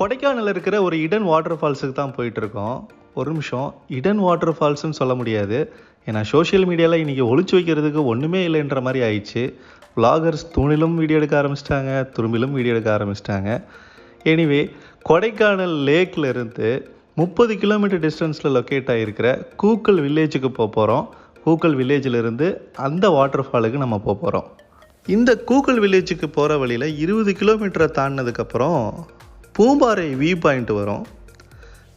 கொடைக்கானல் இருக்கிற ஒரு இடன் வாட்டர் ஃபால்ஸுக்கு தான் போயிட்டுருக்கோம். ஒரு நிமிஷம். இடன் வாட்டர் ஃபால்ஸ்னு சொல்ல முடியாது. ஏன்னா சோஷியல் மீடியாவில் இன்றைக்கி ஒழிச்சு வைக்கிறதுக்கு ஒன்றுமே இல்லைன்ற மாதிரி ஆயிடுச்சு. Vloggers தூணிலும் வீடியோ எடுக்க ஆரம்பிச்சிட்டாங்க துரும்பிலும் வீடியோ எடுக்க ஆரம்பிச்சிட்டாங்க. எனிவே கொடைக்கானல் லேக்கில் இருந்து முப்பது கிலோமீட்டர் டிஸ்டன்ஸில் லொக்கேட் ஆகிருக்கிற கூக்கல் வில்லேஜுக்கு போக போகிறோம் கூக்கல் வில்லேஜில் இருந்து அந்த வாட்டர் ஃபாலுக்கு நம்ம போக போகிறோம் இந்த கூக்கல் வில்லேஜுக்கு போகிற வழியில் இருபது கிலோமீட்டரை தாண்டினதுக்கப்புறம் பூம்பாறை வியூ பாயிண்ட் வரும்.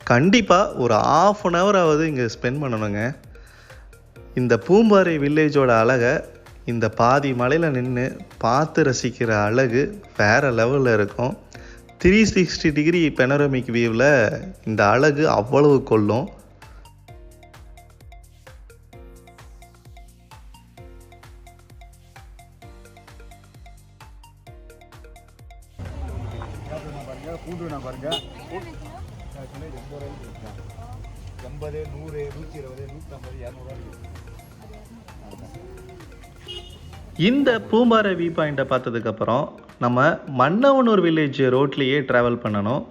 கண்டிப்பாக ஒரு ஆஃப் அன் ஹவராவது இங்கே ஸ்பெண்ட் பண்ணணுங்க. இந்த பூம்பாறை வில்லேஜோட அழகை இந்த பாதி மலையில் நின்று பார்த்து ரசிக்கிற அழகு வேறு லெவலில் இருக்கும். த்ரீ சிக்ஸ்டி டிகிரி பெனரமிக் வியூவில் இந்த அழகு அவ்வளவு கொள்ளும். பூம்பாறை வியூ பாயிண்ட்டை பார்த்ததுக்கப்புறம் நம்ம மன்னவனூர் வில்லேஜ் ரோட்லேயே ட்ராவல் பண்ணணும்.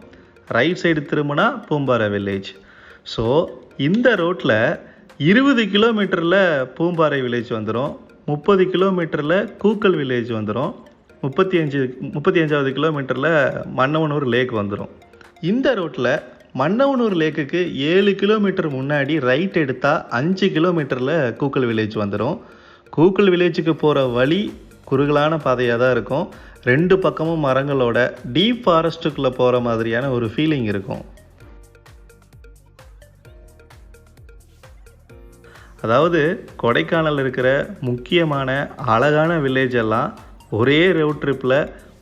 ரைட் சைடு திரும்பினா பூம்பாறை வில்லேஜ் ஸோ இந்த ரோட்டில் இருபது கிலோமீட்டரில் பூம்பாறை வில்லேஜ் வந்துடும் முப்பது கிலோமீட்டரில் கூக்கல் வில்லேஜ் வந்துடும் முப்பத்தி அஞ்சு முப்பத்தி அஞ்சாவது கிலோமீட்டரில் மன்னவனூர் லேக் வந்துடும் இந்த ரோட்டில் மன்னவனூர் லேக்குக்கு ஏழு கிலோமீட்டர் முன்னாடி ரைட் எடுத்தால் அஞ்சு கிலோமீட்டரில் கூக்கல் வில்லேஜ் வந்துடும் கூக்கல் வில்லேஜுக்கு போகிற வழி குறுகலான பாதையாக தான் இருக்கும். ரெண்டு பக்கமும் மரங்களோட டீப் ஃபாரஸ்ட்டுக்குள்ளே போகிற மாதிரியான ஒரு ஃபீலிங் இருக்கும். அதாவது கொடைக்கானல் இருக்கிற முக்கியமான அழகான வில்லேஜ் எல்லாம் ஒரே ரோட் ட்ரிப்பில்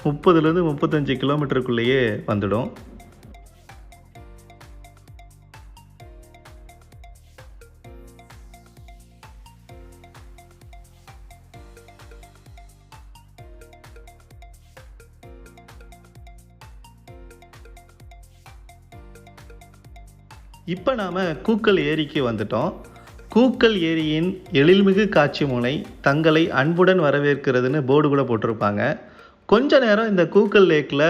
முப்பதுலேருந்து முப்பத்தஞ்சு கிலோமீட்டருக்குள்ளேயே வந்துடும். இப்போ நாம் கூக்கல் ஏரிக்கு வந்துட்டோம். கூக்கல் ஏரியின் எழில்மிகு காட்சி முனை தங்களை அன்புடன் வரவேற்கிறதுன்னு போர்டு கூட போட்டிருப்பாங்க. கொஞ்ச நேரம் இந்த கூக்கல் லேக்கில்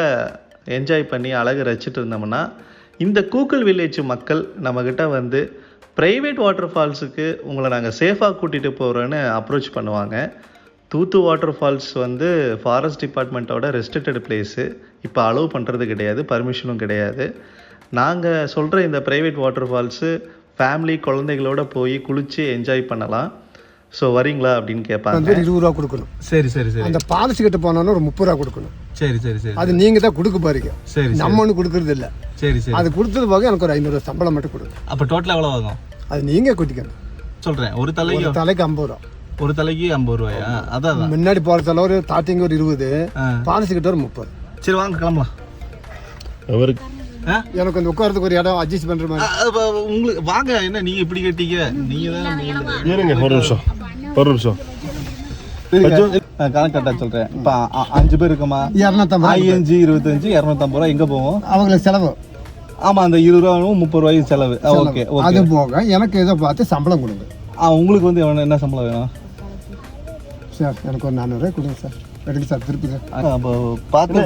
என்ஜாய் பண்ணி அழகு ரசிச்சுட்டு இருந்தோம்னா இந்த கூக்கல் வில்லேஜ் மக்கள் நம்மக்கிட்ட வந்து ப்ரைவேட் வாட்டர் ஃபால்ஸுக்கு உங்களை நாங்கள் சேஃபாக கூட்டிகிட்டு போகிறோன்னு அப்ரோச் பண்ணுவாங்க. தூத்து வாட்டர் ஃபால்ஸ் வந்து ஃபாரஸ்ட் டிபார்ட்மெண்ட்டோட ரெஸ்ட்ரிக்டட் பிளேஸு இப்போ அலோவ் பண்ணுறது கிடையாது பர்மிஷனும் கிடையாது. நாங்கள் சொல்கிற இந்த ப்ரைவேட் வாட்டர் ஃபால்ஸு ஃபேமிலி குழந்தைகளோட போய் குளித்து என்ஜாய் பண்ணலாம். ஸோ வரீங்களா அப்படின்னு கேட்பாங்க வந்து இருபது ரூபா கொடுக்கணும். சரி சரி சரி. அந்த பாலிசி கிட்ட போனோன்னா ஒரு முப்பது ரூபா கொடுக்கணும். சரி சரி சரி அது நீங்க தான் கொடுக்க போறீங்க. சரி நம்ம ஒன்றும் கொடுக்கறது இல்ல. சரி சரி. அது கொடுத்தது போக எனக்கு ஒரு ஐநூறு சம்பளம் மட்டும் கொடுங்க. அப்போ டோட்டலாக எவ்வளோ ஆகும்? அது நீங்க கொட்டிக்கணும். சொல்கிறேன் ஒரு தலைக்கு ஒரு தலைக்கு ஐம்பது ரூபா. ஒரு தலைக்கு ஐம்பது ரூபாயா? அதான். முன்னாடி போற செலவு ஒரு ஸ்டார்டிங் ஒரு இருபது. பாலிசி கிட்ட ஒரு முப்பது. சரி வாங்க கிளம்பலாம். அவருக்கு எனக்கு அந்த உட்காரத்துக்கு ஒரு இடம் அட்ஜஸ்ட் பண்ற மாதிரி. உங்களுக்கு வாங்க என்ன நீங்க இப்படி கேட்டீங்க? நீங்க தான் இருங்க ஒரு நிமிஷம். ஒரு நிமிஷம். கணக்கு கரெக்டாக சொல்றேன். இப்போ அஞ்சு பேர் இருக்கமா? இரநூத்தம்பது. ஐயஞ்சு இருபத்தஞ்சு இரநூத்தம்பது ரூபா. எங்க போவோம்? அவங்களுக்கு செலவு. ஆமா அந்த இருபது ரூபாயும் முப்பது ரூபாயும் செலவு. ஓகே அது போக எனக்கு ஏதோ பார்த்து சம்பளம் கொடுங்க. ஆ உங்களுக்கு வந்து என்ன சம்பளம் வேணும்? சார் எனக்கு ஒரு நானூறுரூவா கொடுங்க சார். எடுங்க சார் அப்போ பார்த்து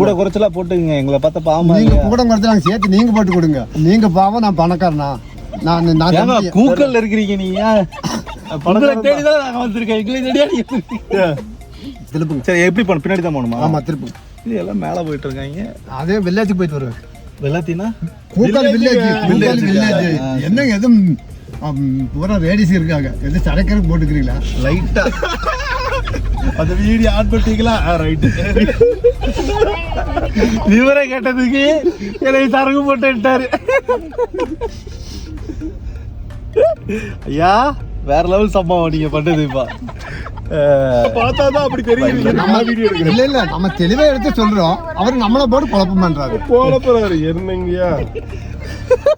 கூட குறைச்சலா போட்டுங்க எங்களை பார்த்தா பாவமா நீங்க கூட குறைச்சு நாங்கள் சேர்த்து நீங்க போட்டு கொடுங்க. நீங்க பாவம் நான் பணக்காரனா? நான் நான். கூக்கல்ல இருக்கிறீங்க நீங்க? உங்களை தேடிதான் நாங்க வந்திருக்கோம் எங்களை தேடியா? திருப்புங்க. சரி எப்படி போகணும் பின்னாடி தான் போகணுமா? ஆமா திருப்புங்க. இது எல்லாம் மேல போயிட்டு இருக்காங்க. அதே வில்லேஜுக்கு போயிட்டு வருவேன். வெள்ளாத்தினா? கூக்கல் வில்லேஜ் கூக்கல் வில்லேஜ் என்னங்க எதுவும் பூரா ரேடிஸ் இருக்காங்க. எது சரக்கருக்கு போட்டுக்கிறீங்களா? லைட்டா அந்த வீடியோ ஆன் பண்ணிட்டீங்களா? ரைட் விவரம் கேட்டதுக்கு என்னை சரகு போட்டுட்டாரு. ஐயா வேற லெவல் சம்பவம் நீங்க பண்ணது இப்ப. பார்த்தாதான் அப்படி தெரியும் நம்ம இல்ல இல்ல நம்ம தெளிவா எடுத்து சொல்றோம். அவர் நம்மள போட்டு குழப்பம் பண்றாரு. போல போறாரு. என்னங்கய்யா?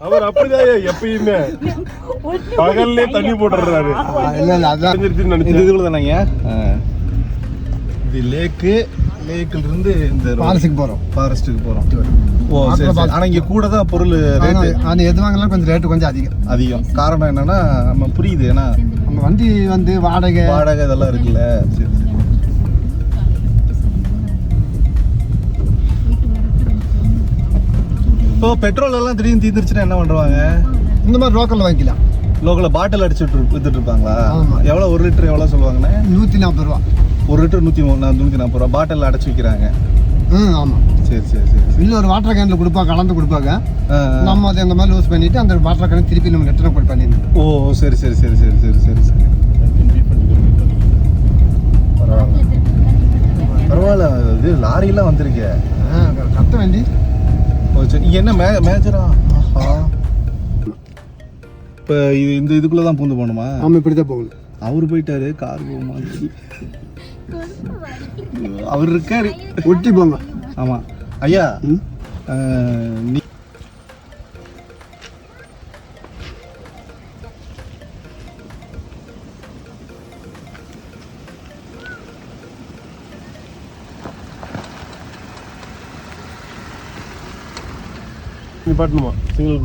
அவர் அப்படிதான் எப்பயுமே. பகல்லே தண்ணி போட்டுறாரு இல்ல இல்ல அதான் நினைச்சேன். இதுக்குள்ள தானங்க இது லேக்கு லேக்குல இருந்து இந்த பாலசிக்கு போறோம். ஃபாரஸ்ட்டுக்கு போறோம். ஓ சரி சரி. ஆனா இங்க கூட தான் பொருள் ரேட்டு அது எது வாங்கினாலும் கொஞ்சம் ரேட்டு கொஞ்சம் அதிகம். அதிகம். காரணம் என்னன்னா நம்ம புரியுது ஏன்னா நம்ம வண்டி வந்து வாடகை வாடகை இதெல்லாம் இருக்குல்ல. சரி இப்போ பெட்ரோல் எல்லாம் திடீர்னு தீர்ந்துருச்சுன்னா என்ன பண்ணுவாங்க இந்த மாதிரி லோக்கலில் வாங்கிக்கலாம். லோக்கல்ல பாட்டில் அடிச்சுட்டு வித்துட்டு இருப்பாங்களா. எவ்வளோ ஒரு லிட்டர் எவ்வளோ சொல்லுவாங்கண்ணே? நூற்றி நாற்பது ரூபா. ஒரு லிட்டர் நூற்றி நூற்றி நாற்பது ரூபா. பாட்டில் அடைச்சு விற்கிறாங்க ம் ஆமாம் சரி சரி சரி. இல்லை ஒரு வாட்டர் கேனில் கொடுப்பாங்க கலந்து கொடுப்பாங்க. நம்ம அதை இந்த மாதிரி லூஸ் பண்ணிட்டு அந்த வாட்டர் கேன் திருப்பி நம்ம ரிட்டர்ன் போய் பண்ணிடணும். ஓ சரி சரி சரி சரி சரி சரி சரி. பரவாயில்ல. பரவாயில்ல இது லாரியெல்லாம் வந்திருக்கே கத்த வேண்டி. நீங்க என்ன மே மேஜரா? ஆஹா. இப்போ இது இந்த இதுக்குள்ளே தான் பூந்து போகணுமா? ஆமாம் இப்படி தான் போகணும். அவர் போயிட்டாரு கார் மாதிரி அவர் இருக்காரு. ஒட்டி போங்க. ஆமா. ஐயா நீ நிப்பாட்டணுமா? சிங்கிள்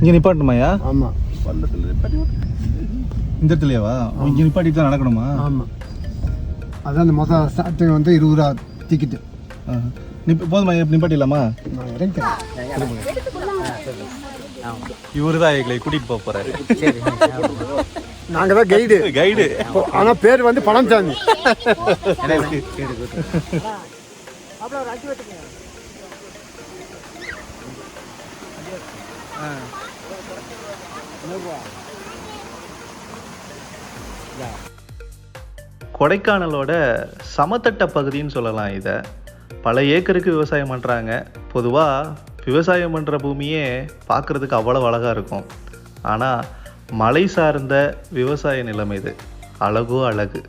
இங்க நிப்பாட்டணுமாயா ஆமாம் இந்த இடத்துலயாவா இங்க நிப்பாட்டிட்டு தான் நடக்கணுமா? ஆமாம் அதான் அந்த மொதல் ஸ்டார்டிங் வந்து இருபது ரூபா டிக்கெட்டு ஆஹ். நிப்ப போதுமா நிப்பாட்டிடலாமா? நான் இறங்கிக்கிறேன் இவரு தான் எங்களை கூட்டிட்டு போக போறாரு. நாங்கள் தான் கைடு கைடு ஆனால் பேர் வந்து பழனிசாமி கொடைக்கானலோட சமத்தட்ட பகுதின்னு சொல்லலாம் இதை. பல ஏக்கருக்கு விவசாயம் பண்ணுறாங்க பொதுவாக விவசாயம் பண்ணுற பூமியே பார்க்குறதுக்கு அவ்வளோ அழகாக இருக்கும். ஆனால் மலை சார்ந்த விவசாய நிலம் இது. அழகோ அழகு.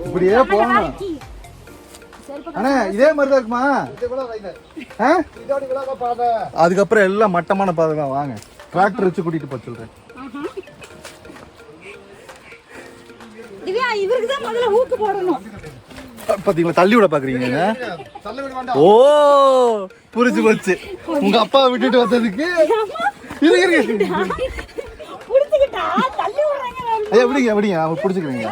இப்படியே போகணும். அண்ணா இதே மாதிரி தான் இருக்குமா? ஆ? அதுக்கப்புறம் எல்லாம் மட்டமான பாதை தான் வாங்க. டிராக்டர் வச்சு கூட்டிட்டு போக சொல்றேன். திவ்யா இவருக்கு தான் முதல்ல ஊக்கு போடணும். பாத்தீங்களா தள்ளி விட பாக்குறீங்க ஓ புரிஞ்சு போச்சு. உங்க அப்பா விட்டுட்டு வந்ததுக்கு இருங்க புடிச்சுக்கிட்டா தள்ளி விடுறாங்க ஐயா விடுங்க விடுங்க. அவங்க பிடிச்சிக்கிறீங்க.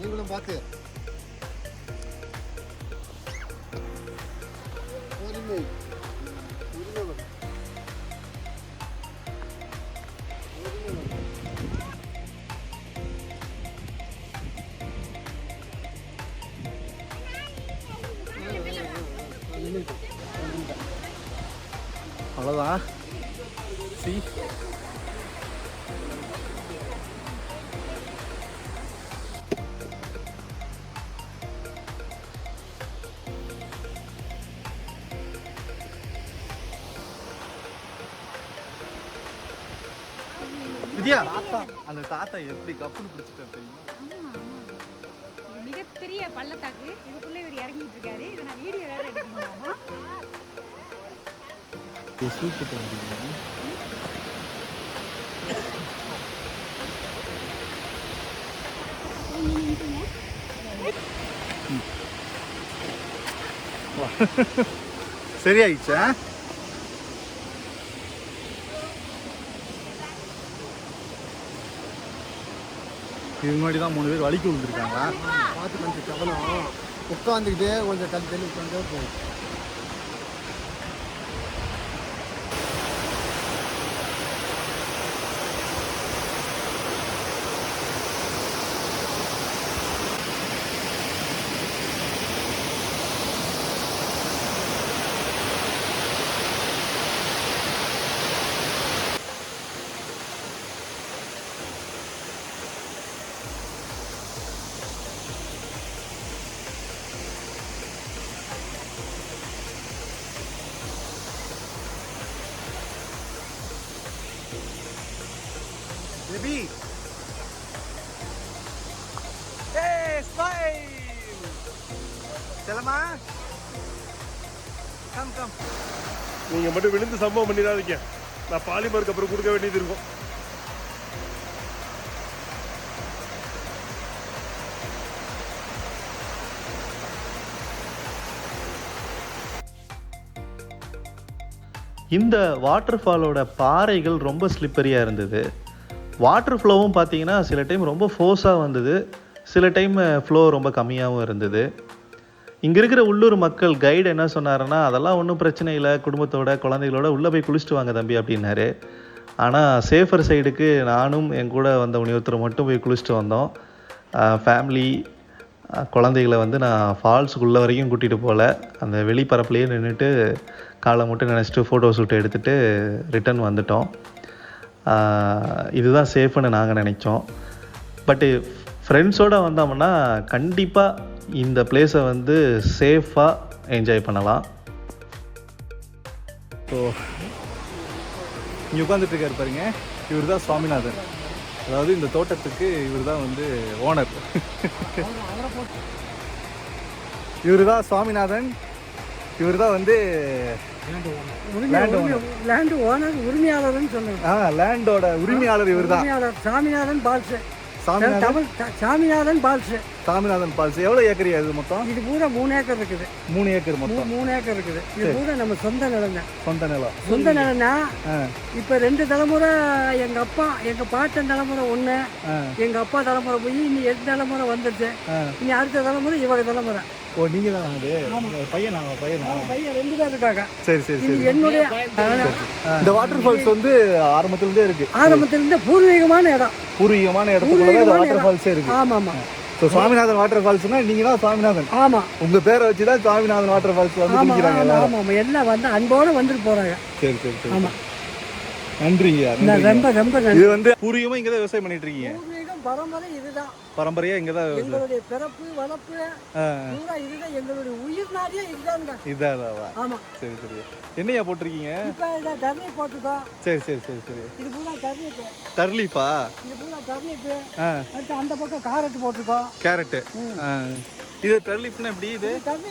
நீங்களும் பார்த்து. அவ்வளோதான் சி வித்யா அந்த தாத்தா எப்படி கப்புன்னு பிடிச்சிட்டு தெரியுமா? மிகப்பெரிய பள்ளத்தாக்கு. இதுக்குள்ளே இவர் இறங்கிட்டு இருக்காரு. இதை நான் வீடியோ வேற எடுக்கணுமா சரியாயிடுச்சா? இது முன்னாடி தான் மூணு பேர் வலிக்கு விழுந்திருக்காங்க. பார்த்து கொஞ்சம் கவனம். உட்காந்துக்கிட்டே கொஞ்சம் தள்ளி தள்ளி உட்காந்து போகும் செல்லமா கம் கம் நீங்க மட்டும் விழுந்து சம்பவம் பண்ணிடாதீங்க. நான் பாலிமருக்கு அப்புறம் கொடுக்க வேண்டியது இருக்கும். இந்த வாட்டர் ஃபாலோட பாறைகள் ரொம்ப ஸ்லிப்பரியாக இருந்தது. வாட்டர் ஃப்ளோவும் பார்த்தீங்கன்னா சில டைம் ரொம்ப ஃபோர்ஸாக வந்தது. சில டைம் ஃப்ளோ ரொம்ப கம்மியாகவும் இருந்தது. இங்கே இருக்கிற உள்ளூர் மக்கள் கைடு என்ன சொன்னாருன்னா அதெல்லாம் ஒன்றும் பிரச்சனை இல்லை. குடும்பத்தோட குழந்தைகளோட உள்ளே போய் குளிச்சுட்டு வாங்க தம்பி அப்படின்னாரு. ஆனால் சேஃபர் சைடுக்கு நானும் என் கூட வந்த ஒருத்தர் மட்டும் போய் குளிச்சுட்டு வந்தோம். ஃபேமிலி குழந்தைகளை வந்து நான் ஃபால்ஸுக்குள்ளே வரைக்கும் கூட்டிகிட்டு போகல அந்த வெளிப்பரப்புலேயே நின்றுட்டு காலை மட்டும் நினச்சிட்டு ஃபோட்டோ ஷூட் எடுத்துகிட்டு ரிட்டர்ன் வந்துட்டோம். இதுதான் சேஃப்னு நாங்கள் நினைச்சோம். பட்டு ஃப்ரெண்ட்ஸோடு வந்தோம்னா கண்டிப்பாக இந்த பிளேஸை வந்து சேஃபாக என்ஜாய் பண்ணலாம். ஸோ இங்கே உட்காந்துட்டு இருக்காரு பாருங்க. இவர் தான் சுவாமிநாதன். அதாவது இந்த தோட்டத்துக்கு இவர் தான் வந்து ஓனர் இவர் தான் சுவாமிநாதன் இவர் தான் வந்து. லேண்ட் ஓனர் உரிமையாளர்னு சொல்லுங்க ஆ லேண்டோட உரிமையாளர் இவர் தான் உரிமையாளர் Saminathan falls Saminathan? Saminathan falls Saminathan falls எவ்வளோ ஏக்கரியா இது மொத்தம்? இது பூரா மூணு ஏக்கர் இருக்குது. மூணு ஏக்கர் மொத்தம். மூணு ஏக்கர் இருக்குது. இது பூரா நம்ம சொந்த நிலம் தான் சொந்த நிலம். சொந்த நிலம்னா இப்போ ரெண்டு தலைமுறை எங்க அப்பா எங்க பாட்டன் தலைமுறை ஒண்ணு ஆ. எங்க அப்பா தலைமுறை போய் இனி எட்டு தலைமுறை வந்துருச்சு. இனி அடுத்த தலைமுறை இவங்க தலைமுறை. ஓ நீங்கள் தான் அது பையன் நான் பையன்? பையன் ரெண்டு பேர் இருக்காங்க. சரி சரி சரி. என்னுடைய இந்த வாட்டர் ஃபால்ஸ் வந்து ஆரம்பத்துலேருந்தே இருக்கு. ஆரம்பத்திலிருந்து பூர்வீகமான இடம். பூர்வீகமான இடத்துக்குள்ள தான் இந்த பூர்வீகமான வாட்டர். ஃபால்ஸே இருக்கு. ஆமா ஆமா ஸோ சுவாமிநாதன் வாட்டர் ஃபால்ஸ்னா நீங்க தான் சுவாமிநாதன். ஆமா. உங்க பேரை வச்சு தான் சுவாமிநாதன் வாட்டர் ஃபால்ஸ் வந்து ஆமா குளிக்கிறாங்க எல்லாரும். ஆமா ஆமா. எல்லாம் வந்து அன்போட வந்துட்டு போறாங்க. சரி சரி சரி. ஆமா. நன்றிங்க. நான் நன்றிங்க. ரொம்ப ரொம்ப இது வந்து பூர்வீகமா இங்க தான் விவசாயம் பண்ணிட்டு இருக்கீங்க பூர்வீகம் பரம்பரை இதுதான். பரம்பரையா இங்க தான் எங்களுடைய பிறப்பு வளர்ப்பு பூரா இதுதான். எங்களுடைய உயிர் நாடியே இதுதாங்க இதான்? ஆமா. சரி சரி. என்னையா போட்டிருக்கீங்க? இப்ப இதை டர்னி போட்டுக்கோம் சரி சரி சரி சரி. இது பூரா டர்னிப்பு தர்லீஃபா இது பூரா டர்னிப்பு ஆ. அடுத்து அந்த பக்கம் காரட் போட்டுக்கோம் கேரட்டு இது தர்லீஃப்னா எப்படி இது? ஏதாவது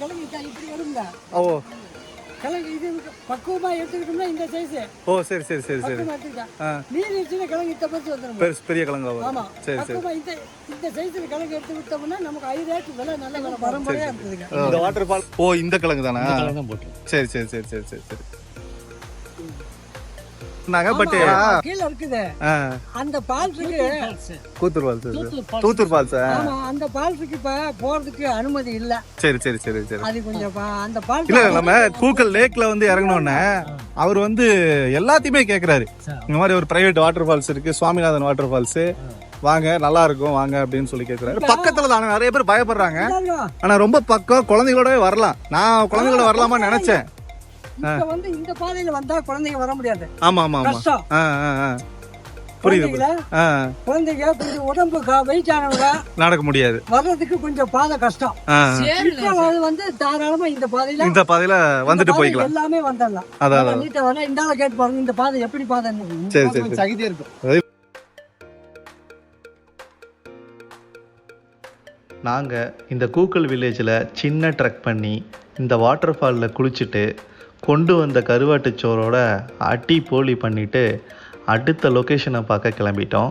கிளம்பிட்டா இப்படி வருங்க ஓ. கிளம்பி இது பக்குவமா எடுத்துக்கிட்டோம்னா இந்த சைஸ் ஓ சரி சரி சரி சரி. கிழங்கு இத்த பறிச்சு வந்துடும் பெருசு பெரிய கிழங்கா சரி சரி. இந்த இந்த சைஸ்ல கிழங்கு எடுத்து விட்டோம்னா நமக்கு ஐ ரேட் விலை நல்ல விலை பரம்பரையா இருக்குதுங்க இந்த வாட்டர் ஃபால் ஓ இந்த கிழங்கு தானே? சரி சரி சரி சரி சரி சரி. பட் கீழ இருக்குது. அந்த பால்ஸுக்கு கூத்தூர் ஃபால்ஸ் தூத்தூர் ஃபால்ஸ் ஆமா அந்த பால்ஸுக்கு இப்ப போறதுக்கு அனுமதி இல்ல. சரி சரி சரி சரி. அது கொஞ்சம் பா- அந்த பால்ஸ் இல்ல நம்ம கூக்கல் லேக்ல வந்து இறங்கினோடனே அவர் வந்து எல்லாத்தையுமே கேக்குறாரு. இந்த மாதிரி ஒரு பிரைவேட் வாட்டர் ஃபால்ஸ் இருக்கு சுவாமிநாதன் வாட்டர் ஃபால்ஸ் வாங்க நல்லா இருக்கும் வாங்க அப்படின்னு சொல்லி கேக்குறாரு. பக்கத்துல தானே நிறைய பேர் பயப்படுறாங்க. ஆனா ரொம்ப பக்கம் குழந்தைகளோடவே வரலாம். நான் குழந்தைகளோட வரலாமா நினைச்சேன். இப்ப வந்து இந்த பாதையில வந்தா குழந்தைங்க வர முடியாது. ஆமா ஆமா ஆமா. புரியுது குழந்தைங்க கொஞ்சம் உடம்பு வெயிட் ஆனவங்க நடக்க முடியாது. வர்றதுக்கு கொஞ்சம் பாதை கஷ்டம். அது வந்து தாராளமா இந்த பாதையில இந்த பாதையில வந்துட்டு போய்க்கலாம். எல்லாமே வந்துடலாம். அதான் நீட்ட வர இந்த கேட்டு பாருங்க இந்த பாதை எப்படி பாதை சரி சரி சரி. சகிதே இருக்கும். நாங்கள் இந்த கூக்கல் வில்லேஜில் சின்ன ட்ரக் பண்ணி இந்த வாட்டர் ஃபாலில் குளிச்சுட்டு கொண்டு வந்த கருவாட்டுச்சோரோட அட்டி போலி பண்ணிவிட்டு அடுத்த லொக்கேஷனை பார்க்க கிளம்பிட்டோம்.